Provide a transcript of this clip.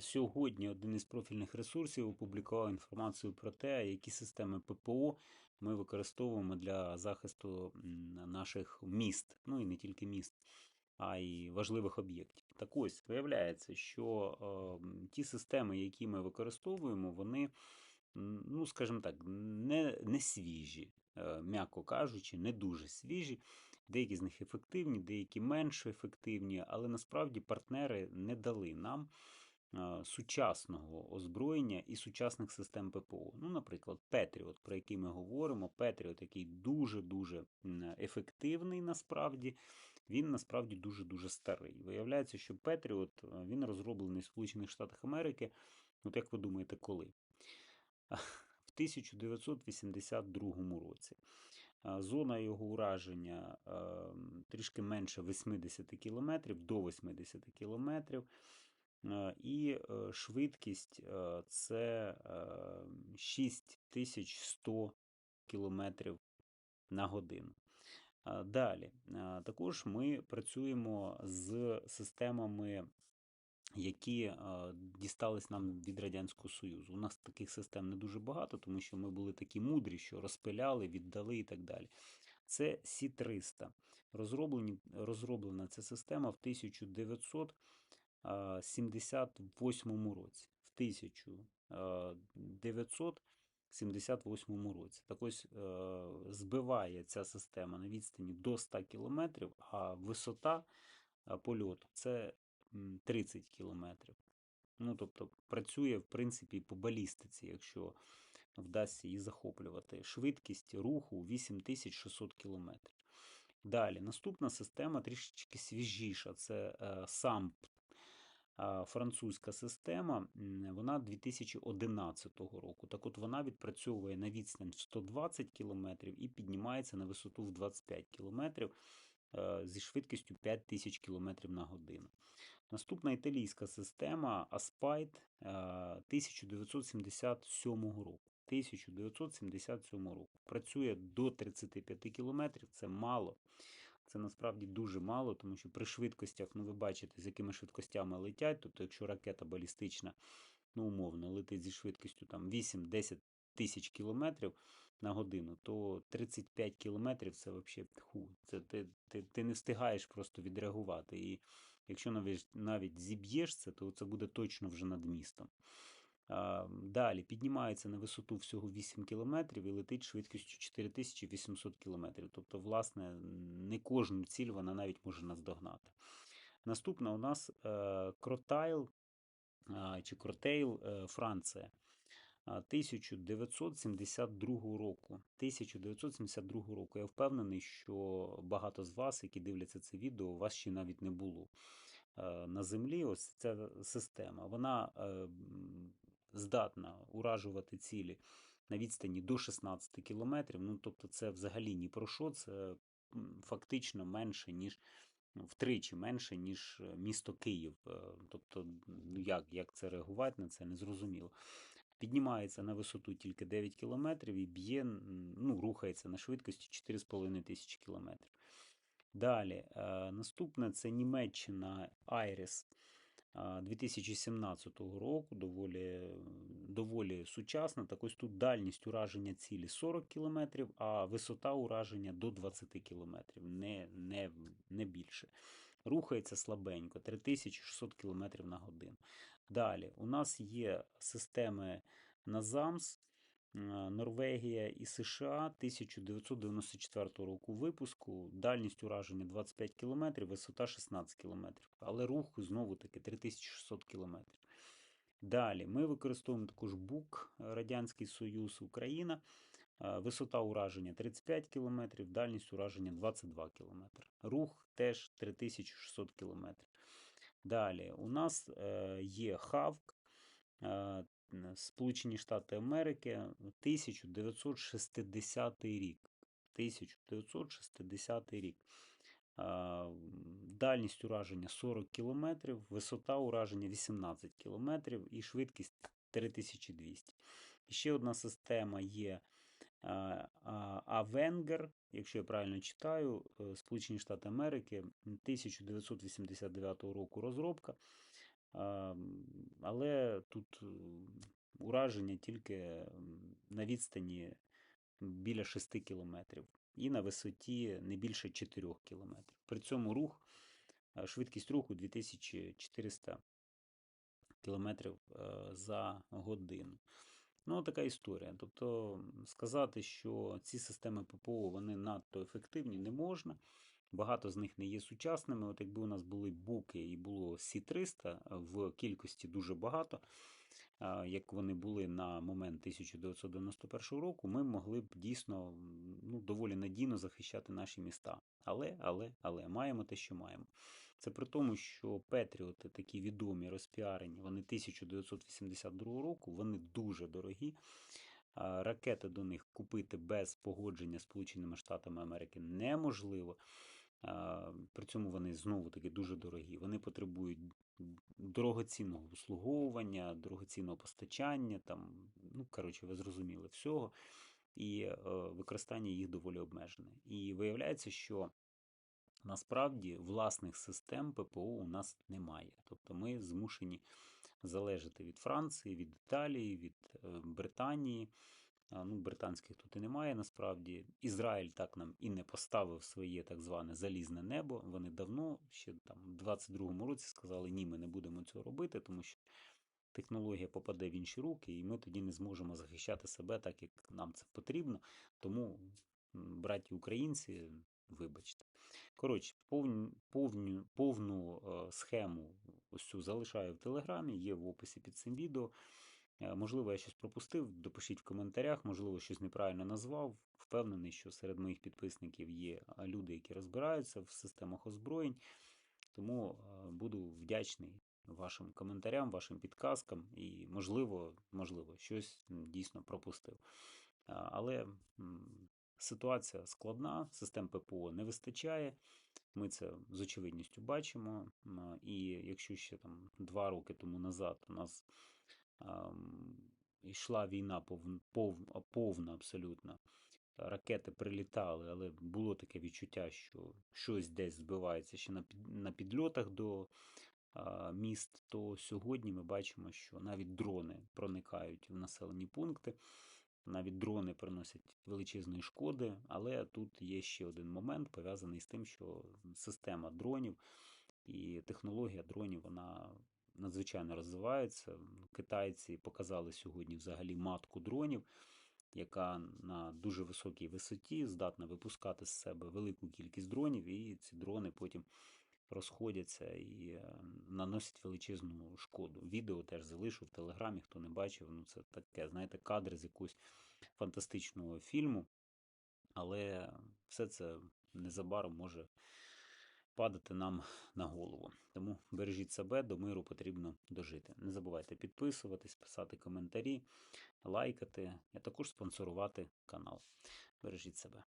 Сьогодні один із профільних ресурсів опублікував інформацію про те, які системи ППО ми використовуємо для захисту наших міст, ну і не тільки міст, а й важливих об'єктів. Так ось виявляється, що е, ті системи, які ми використовуємо, вони, ну скажімо так, не, не свіжі, е, м'яко кажучи, не дуже свіжі. Деякі з них ефективні, деякі менш ефективні, але насправді партнери не дали нам сучасного озброєння і сучасних систем ППО. Ну, наприклад, Петріот, про який ми говоримо, Петріот, який дуже-дуже ефективний насправді, він насправді дуже-дуже старий. Виявляється, що Петріот е, він розроблений в Сполучених Штатах Америки. От як ви думаєте, коли? В 1982 році. Зона його ураження е, трішки менше 80 км, до 80 км. І е, швидкість е, це е, 6100 км на годину. Далі, також ми працюємо з системами, які дістались нам від Радянського Союзу. У нас таких систем не дуже багато, тому що ми були такі мудрі, що розпиляли, віддали і так далі. Це Сі-300. Розроблена ця система в 1978 році. В 1978 році. Так ось е, збиває ця система на відстані до 100 км, а висота польоту це 30 км. Ну, тобто працює, в принципі, по балістиці, якщо вдасться її захоплювати. Швидкість руху 8600 км. Далі, наступна система трішечки свіжіша. Це е, САМП, а, французька система, вона 2011 року. Так от вона відпрацьовує на відстань в 120 км і піднімається на висоту в 25 км зі швидкістю 5000 км на годину. Наступна італійська система е, 1977 року. 1977 року. Працює до 35 км, це мало. Це насправді дуже мало, тому що при швидкостях, ну ви бачите, з якими швидкостями летять. Тобто, якщо ракета балістична, ну умовно, летить зі швидкістю там 8-10 тисяч кілометрів на годину, то 35 кілометрів це взагалі ху. Це ти, ти, ти не встигаєш просто відреагувати. І якщо навіть, навіть зіб'єш це, то це буде точно вже над містом. Далі піднімається на висоту всього 8 км і летить швидкістю 4800 км. Тобто, власне, не кожну ціль вона навіть може наздогнати. Наступна у нас е, Кротайл чи Кротейл е, Франція. 1972 року. 1972 року. Я впевнений, що багато з вас, які дивляться це відео, у вас ще навіть не було е, на землі. Ось ця система. Вона здатна уражувати цілі на відстані до 16 кілометрів. Ну, тобто, це взагалі ні про що, це фактично менше, ніж ну, втричі менше, ніж е, місто Київ. Е, Тобто, ну як, як це реагувати на це, не зрозуміло. Піднімається на висоту тільки 9 кілометрів і б'є, ну, рухається на швидкості 4,5 тисячі кілометрів. Далі, е, наступне це Німеччина Айріс 2017 року, доволі, доволі сучасна. Так ось тут дальність ураження цілі 40 км, а висота ураження до 20 км, не, не, не більше. Рухається слабенько, 3600 км на годину. Далі, у нас є системи НАЗАМС, е, Норвегія і США 1994 року випуску. Дальність ураження 25 км, висота 16 км. Але рух знову таки 3600 км. Далі ми використовуємо також БУК, Радянський Союз, Україна. Е, Висота ураження 35 км, дальність ураження 22 км. Рух теж 3600 км. Далі у нас е, є ХАВК, е, Сполучені Штати Америки, 1960 рік. 1960 рік. Дальність ураження 40 км, висота ураження 18 км і швидкість 3200. І ще одна система є а, а, Avenger, якщо я правильно читаю, е, Сполучені Штати Америки 1989 року розробка. Але тут ураження тільки на відстані біля 6 кілометрів і на висоті не більше 4 кілометрів. При цьому рух, швидкість руху 2400 кілометрів е, за годину. Ну, така історія. Тобто сказати, що ці системи ППО вони надто ефективні, не можна. Багато з них не є сучасними. От якби у нас були буки і було Сі-300 в кількості дуже багато, як вони були на момент 1991 року, ми могли б дійсно ну, доволі надійно захищати наші міста. Але, але, але маємо те, що маємо. Це при тому, що Петріоти, такі відомі, розпіарені, вони 1982 року, вони дуже дорогі. Ракети до них купити без погодження Сполученими Штатами Америки неможливо. При цьому вони знову таки дуже дорогі. Вони потребують дорогоцінного обслуговування, дорогоцінного постачання, там, ну, коротше, ви зрозуміли всього. І е, використання їх доволі обмежене. І виявляється, що насправді власних систем ППО у нас немає. Тобто ми змушені залежати від Франції, від Італії, від е, Британії. Ну, британських тут і немає насправді. Ізраїль так нам і не поставив своє так зване залізне небо. Вони давно, ще там в 22-му році, сказали, ні, ми не будемо цього робити, тому що технологія попаде в інші руки, і ми тоді не зможемо захищати себе так, як нам це потрібно. Тому, браті українці, вибачте. Коротше, повню, повню, повну е, схему ось цю залишаю в телеграмі, є в описі під цим відео. Е, Можливо, я щось пропустив, допишіть в коментарях, можливо, щось неправильно назвав. Впевнений, що серед моїх підписників є люди, які розбираються в системах озброєнь. Тому е, буду вдячний вашим коментарям, вашим підказкам і, можливо, можливо, щось дійсно пропустив. Але ситуація складна, систем ППО не вистачає. Ми це з очевидністю бачимо. І якщо ще там два роки тому назад у нас йшла війна повн, пов, повна абсолютно. Ракети прилітали, але було таке відчуття, що щось десь збивається ще на, під, на підльотах до міст, то сьогодні ми бачимо, що навіть дрони проникають в населені пункти, навіть дрони приносять величезної шкоди, але тут є ще один момент пов'язаний з тим, що система дронів і технологія дронів вона надзвичайно розвивається. Китайці показали сьогодні взагалі матку дронів, яка на дуже високій висоті здатна випускати з себе велику кількість дронів, і ці дрони потім розходяться і е, наносять величезну шкоду. Відео теж залишу в телеграмі, хто не бачив. Ну це таке, знаєте, кадр з якогось фантастичного фільму. Але все це незабаром може падати нам на голову. Тому бережіть себе, до миру потрібно дожити. Не забувайте підписуватись, писати коментарі, лайкати, а також спонсорувати канал. Бережіть себе.